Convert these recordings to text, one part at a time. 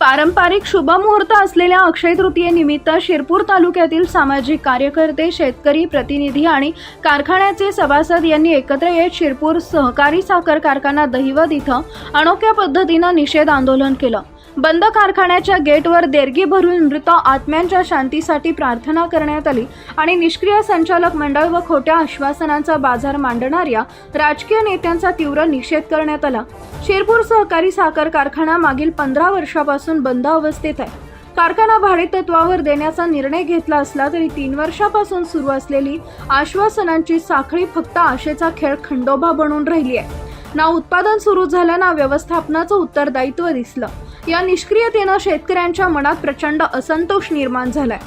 पारंपरिक शुभमुहूर्त असलेल्या अक्षय तृतीयेनिमित्त शिरपूर तालुक्यातील सामाजिक कार्यकर्ते शेतकरी प्रतिनिधी आणि कारखान्याचे सभासद यांनी एकत्र येत शिरपूर सहकारी साखर कारखाना दहिवद इथं अनोख्या पद्धतीनं निषेध आंदोलन केलं. बंद कारखान्याच्या गेटवर देरगी भरून मृत आत्म्यांच्या शांतीसाठी प्रार्थना करण्यात आली आणि निष्क्रिय संचालक मंडळ व खोट्या आश्वासनांचा बाजार मांडणाऱ्या राजकीय नेत्यांचा तीव्र निषेध करण्यात आला. शिरपूर सहकारी साखर कारखाना मागील पंधरा वर्षापासून बंद अवस्थेत आहे. कारखाना भाडेतत्वावर देण्याचा निर्णय घेतला असला तरी तीन वर्षापासून सुरू असलेली आश्वासनांची साखळी फक्त आशेचा खेळ खंडोबा बनून राहिली आहे. ना उत्पादन सुरू झालं ना व्यवस्थापनाचं उत्तरदायित्व दिसलं. या निष्क्रियतेनं शेतकऱ्यांच्या मनात प्रचंड असंतोष निर्माण झालाय.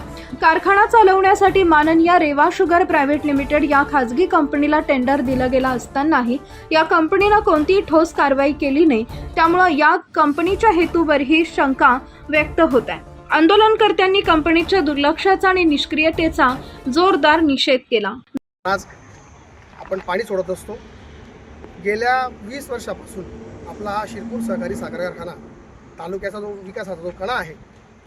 कारखाना चालवण्यासाठी माननीय रेवा शुगर प्रायव्हेट लिमिटेड या खाजगी कंपनीला टेंडर दिलं गेलं असतानाही या कंपनीनं कोणतीही ठोस कारवाई केली नाही. त्यामुळं या कंपनीच्या हेतूवरही शंका व्यक्त होत आहे आंदोलनकर्त्यांनी कंपनीच्या दुर्लक्षाचा आणि निष्क्रियतेचा जोरदार निषेध केला. आज आपण पाणी सोडत असतो. गेल्या वीस वर्षापासून आपला हा शिरपूर सहकारी साखर कारखाना तालुक्याचा जो विकासाचा जो कणा आहे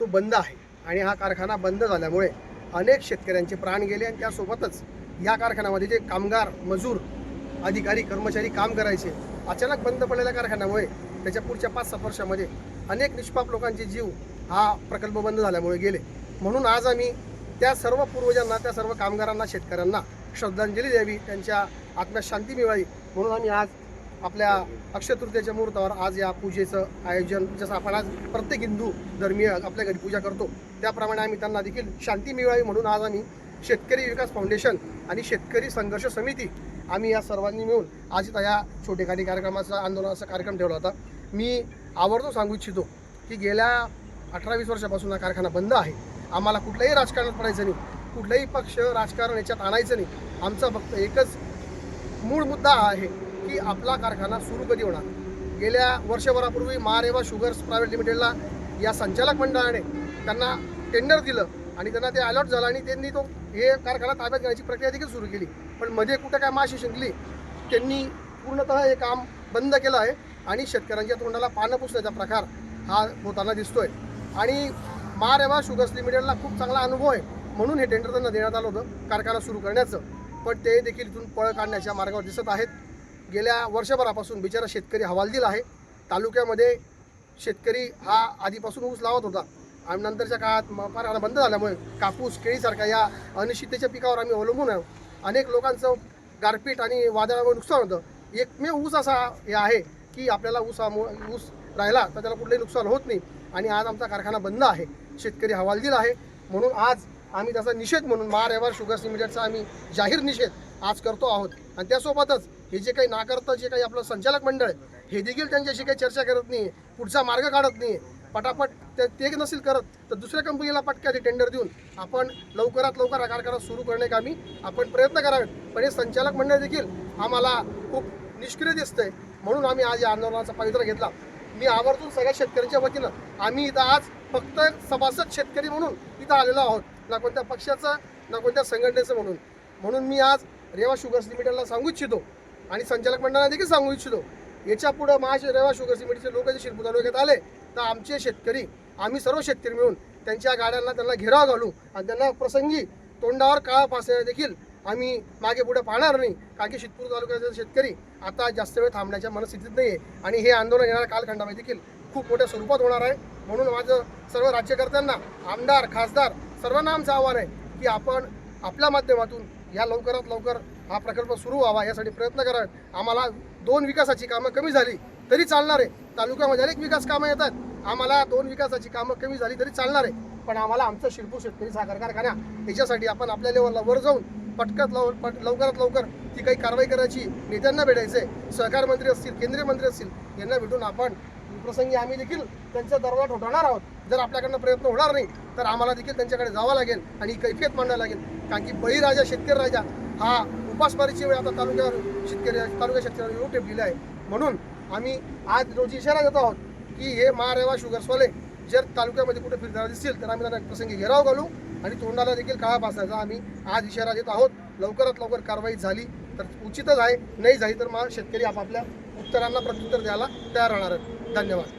तो बंद आहे. आणि हा कारखाना बंद झाल्यामुळे अनेक शेतकऱ्यांचे प्राण गेले आणि त्यासोबतच या कारखान्यामध्ये जे कामगार मजूर अधिकारी कर्मचारी काम करायचे अचानक बंद पडलेल्या कारखान्यामुळे त्याच्या पुढच्या पाच सात वर्षामध्ये अनेक निष्पाप लोकांचे जीव हा प्रकल्प बंद झाल्यामुळे गेले. म्हणून आज आम्ही त्या सर्व पूर्वजांना त्या सर्व कामगारांना शेतकऱ्यांना श्रद्धांजली द्यावी त्यांच्या आत्म्यात शांती मिळावी. म्हणून आम्ही आज आपल्या अक्षय मुहूर्तावर आज या पूजेचं आयोजन जसं आपण आज प्रत्येक हिंदू धर्मीय आपल्या घरी पूजा करतो त्याप्रमाणे आम्ही त्यांना देखील शांती मिळावी म्हणून आज आम्ही शेतकरी विकास फाउंडेशन आणि शेतकरी संघर्ष समिती आम्ही या सर्वांनी मिळून आज इथं या छोटेखानी कार्यक्रमाचा आंदोलनाचा कार्यक्रम ठेवला होता. मी आवर्जून सांगू इच्छितो की गेल्या अठरा वीस वर्षापासून हा कारखाना बंद आहे. आम्हाला कुठल्याही राजकारणात पडायचं नाही कुठलाही पक्ष राजकारण याच्यात आणायचं नाही. आमचा फक्त एकच मूळ मुद्दा हा आहे की आपला कारखाना सुरू कधी होणार? गेल्या वर्षभरापूर्वी महारेवा शुगर्स प्रायव्हेट लिमिटेडला या संचालक मंडळाने त्यांना टेंडर दिलं आणि त्यांना ते अलॉट झालं आणि त्यांनी तो हे कारखाना ताब्यात घेण्याची प्रक्रिया देखील सुरू केली. पण मध्ये कुठं काय माशी शिंकली त्यांनी पूर्णतः हे काम बंद केलं आहे आणि शेतकऱ्यांच्या तोंडाला पानं पुसण्याचा प्रकार हा होताना दिसतोय. आणि महारेवा शुगर्स लिमिटेडला खूप चांगला अनुभव आहे म्हणून हे टेंडर त्यांना देण्यात आलं होतं कारखाना सुरू करण्याचं. पण ते देखील इथून पळ काढण्याच्या मार्गावर दिसत आहेत. गेल्या वर्षभरापासून बिचारा शेतकरी हवालदिल आहे. तालुक्यामध्ये शेतकरी हा आधीपासून ऊस लावत होता. आणि नंतरच्या काळात फार बंद झाल्यामुळे कापूस केळीसारख्या या अनिश्चिततेच्या पिकावर आम्ही अवलंबून आहोत अनेक लोकांचं गारपीट आणि वादळामुळे नुकसान होतं. एकमेव ऊस असा हे आहे की आपल्याला ऊसामुळे ऊस राहिला तर त्याला कुठलंही नुकसान होत नाही. आणि आज आमचा कारखाना बंद आहे. शेतकरी हवालदिल आहे. म्हणून आज आम्ही त्याचा निषेध म्हणून महारेवार शुगर्स लिमिटेडचा आम्ही जाहीर निषेध आज करतो आहोत. आणि त्यासोबतच हे जे काही नाकारतं जे काही आपलं संचालक मंडळ हे देखील त्यांच्याशी काही चर्चा करत नाही पुढचा मार्ग काढत नाही. पटापट ते ते नसेल करत तर दुसऱ्या कंपनीला पटक्या ते टेंडर देऊन आपण लवकरात लवकर हा कारखाना सुरू करणे कामी आपण प्रयत्न करावेत. पण हे संचालक मंडळ देखील आम्हाला खूप निष्क्रिय दिसतंय. म्हणून आम्ही आज या आंदोलनाचा पवित्रा घेतला. मी आवर्जून सगळ्या शेतकऱ्यांच्या वतीनं आम्ही इथं आज फक्त सभासद शेतकरी म्हणून इथं आलेलो आहोत. ना कोणत्या पक्षाचं ना कोणत्या संघटनेचं म्हणून. म्हणून मी आज रेवा शुगर्स लिमिटेडला सांगू इच्छितो. आणि संचालक मंडळाला देखील सांगू इच्छितो. याच्या पुढं महाशे रेवा शुगर्स लोक जे शिरपूर तालुक्यात आले तर आमचे शेतकरी आम्ही सर्व शेतकरी मिळून त्यांच्या गाड्यांना त्यांना घेराव घालू आणि त्यांना प्रसंगी तोंडावर काळा फासण्या देखील आम्ही मागे पुढे पाहणार नाही. कारण की शितपूर तालुक्याचे शेतकरी आता जास्त वेळ थांबण्याच्या मनस्थितीत नाही आहे आणि हे आंदोलन येणाऱ्या कालखंडामध्ये देखील खूप मोठ्या स्वरूपात होणार आहे. म्हणून माझं सर्व राज्यकर्त्यांना आमदार खासदार सर्वांना आमचं आव्हान आहे की आपण आपल्या माध्यमातून या लवकरात लवकर हा प्रकल्प सुरू व्हावा यासाठी प्रयत्न करावेत आम्हाला दोन विकासाची कामं कमी झाली तरी चालणार आहे. तालुक्यामध्ये अनेक विकास कामं येतात. आम्हाला दोन विकासाची कामं कमी झाली तरी चालणार आहे. पण आम्हाला आमचं शिरपूर शेतकरी साखर कारखाना याच्यासाठी आपण आपल्या लेवलला वर जाऊन पटकत लव पट लवकरात लवकर ती काही कारवाई करायची नेत्यांना भेटायचं आहे सहकार मंत्री असतील केंद्रीय मंत्री असतील यांना भेटून आपण प्रसंगी आम्ही देखील त्यांचा दरवाजा ठोठावणार आहोत. जर आपल्याकडनं प्रयत्न होणार नाही तर आम्हाला देखील त्यांच्याकडे जावं लागेल आणि कैफियत मांडायला लागेल. कारण की बळीराजा शेतकरी राजा हा उपासमारीची वेळ आता तालुक्यावर शेतकरी तालुका शेतकऱ्यावर येऊ ठेवलेला आहे. म्हणून आम्ही आज रोजी इशारा देत आहोत की हे महारेवा शुगर्सवाले जर तालुक्यामध्ये कुठे फिरताना दिसतील तर आम्ही त्यांना प्रसंगी घेराव घालू आणि तोंडाला देखील काळा पासायचा आम्ही आज इशारा देत आहोत. लवकरात लवकर कारवाई झाली तर उचितच आहे. नाही झाली तर मग शेतकरी आपापल्या उत्तरांना प्रत्युत्तर द्यायला तयार राहणार आहेत. धन्यवाद.